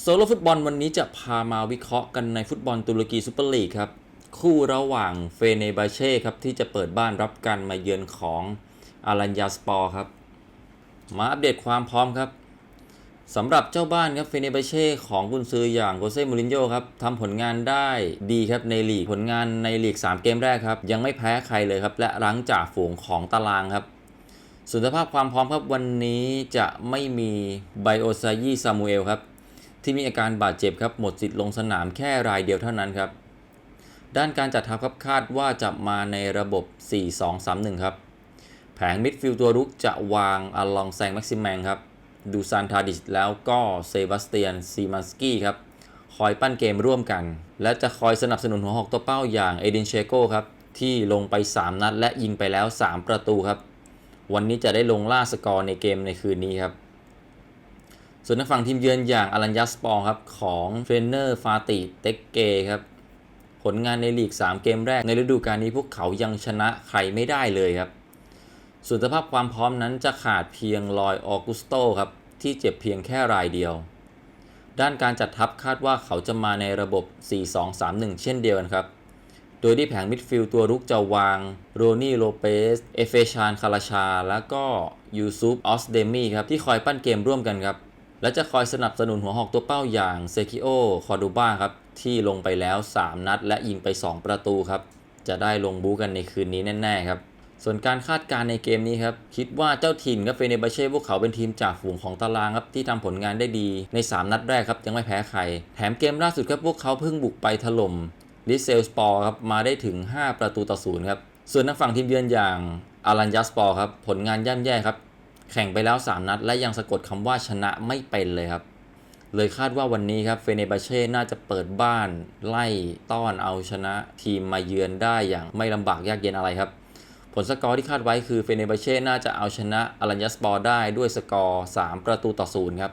โซโลฟุตบอลวันนี้จะพามาวิเคราะห์กันในฟุตบอลตุรกีซูเปอร์ลีกครับ คู่ระหว่างเฟเนบาเช่ครับที่จะเปิดบ้านรับการมาเยือนของอารัญญาสปอร์ครับ มาอัปเดตความพร้อมครับสำหรับเจ้าบ้านครับเฟเนบาเช่ของกุนซืออย่างโกเซ่มูรินโญ่ครับทำผลงานได้ดีครับในลีกผลงานในลีก 3 เกมแรกครับ ยังไม่แพ้ใครเลยครับ และรั้งจ่าฝูงของตารางครับส่วนสภาพความพร้อมครับวันนี้จะไม่มีไบโอซายีซามูเอลครับ ที่มีอาการบาดเจ็บครับหมดสิทธิ์ลงสนามแค่รายเดียวเท่านั้นครับ ด้านการจัดทัพครับคาดว่าจะมาในระบบ 4-2-3-1 ครับ แผงมิดฟิลด์ตัวรุกจะวางอลองแซงแม็กซิมแมงครับ ดูซานทาดิสแล้วก็เซบาสเตียนซีมันสกี้ครับ คอยปั้นเกมร่วมกัน และจะคอยสนับสนุนหัวหอกตัวเป้าอย่างเอดินเชโกครับที่ลงไป 3 นัดและยิงไปแล้ว 3 ประตูครับ วันนี้จะได้ลงล่าสกอร์ในเกมในคืนนี้ครับ ส่วนทางฝั่งทีมเยือนอย่างอารัญญาสปอร์ครับของเทรนเนอร์ฟาติเต็กเกครับผลงานในลีก 3 เกมแรกในฤดูกาลนี้พวกเขายังชนะใครไม่ได้เลยครับ ส่วนสภาพความพร้อมนั้นจะขาดเพียงลอยออกุสโตครับที่เจ็บเพียงแค่รายเดียว ด้านการจัดทัพคาดว่าเขาจะมาในระบบ 4-2-3-1 เช่นเดียวกันครับ โดยที่แผงมิดฟิลด์ตัวรุกจะวางโรนี่โลเปส เอเฟชานคาราชา แล้วก็ยูซุปออสเดมีครับที่คอยปั้นเกมร่วมกันครับ และจะคอยสนับสนุนหัวหอกตัวเป้าอย่างเซคิโอ คอร์ดูบ้าครับ ที่ลงไปแล้ว 3 นัด และยิงไป 2 ประตูครับ จะได้ลงบู๊กันในคืนนี้แน่ๆครับ ส่วนการคาดการณ์ในเกมนี้ครับ คิดว่าเจ้าถิ่นกับเฟเนบาเช่พวกเขาเป็นทีมจากฝูงของตารางครับ ที่ทำผลงานได้ดีใน 3 นัดแรกครับ ยังไม่แพ้ใคร แถมเกมล่าสุดครับพวกเขาเพิ่งบุกไปถล่มลิเซลสปอร์ครับมาได้ถึง 5 ประตูต่อศูนย์ครับส่วนทางฝั่งทีมเยือนอย่างอารันยัสปอร์ครับผลงานย่ำแย่ครับ แข่งไปแล้ว 3 นัด และยังสะกดคำว่าชนะไม่เป็นเลยครับ เลยคาดว่าวันนี้ครับเฟเนบาเช่น่าจะเปิดบ้านไล่ต้อนเอาชนะทีมมาเยือนได้อย่างไม่ลำบากยากเย็นอะไรครับ ผลสกอร์ที่คาดไว้คือเฟเนบาเช่น่าจะเอาชนะอารัญญสปอร์ได้ด้วยสกอร์ 3 ประตูต่อศูนย์ครับ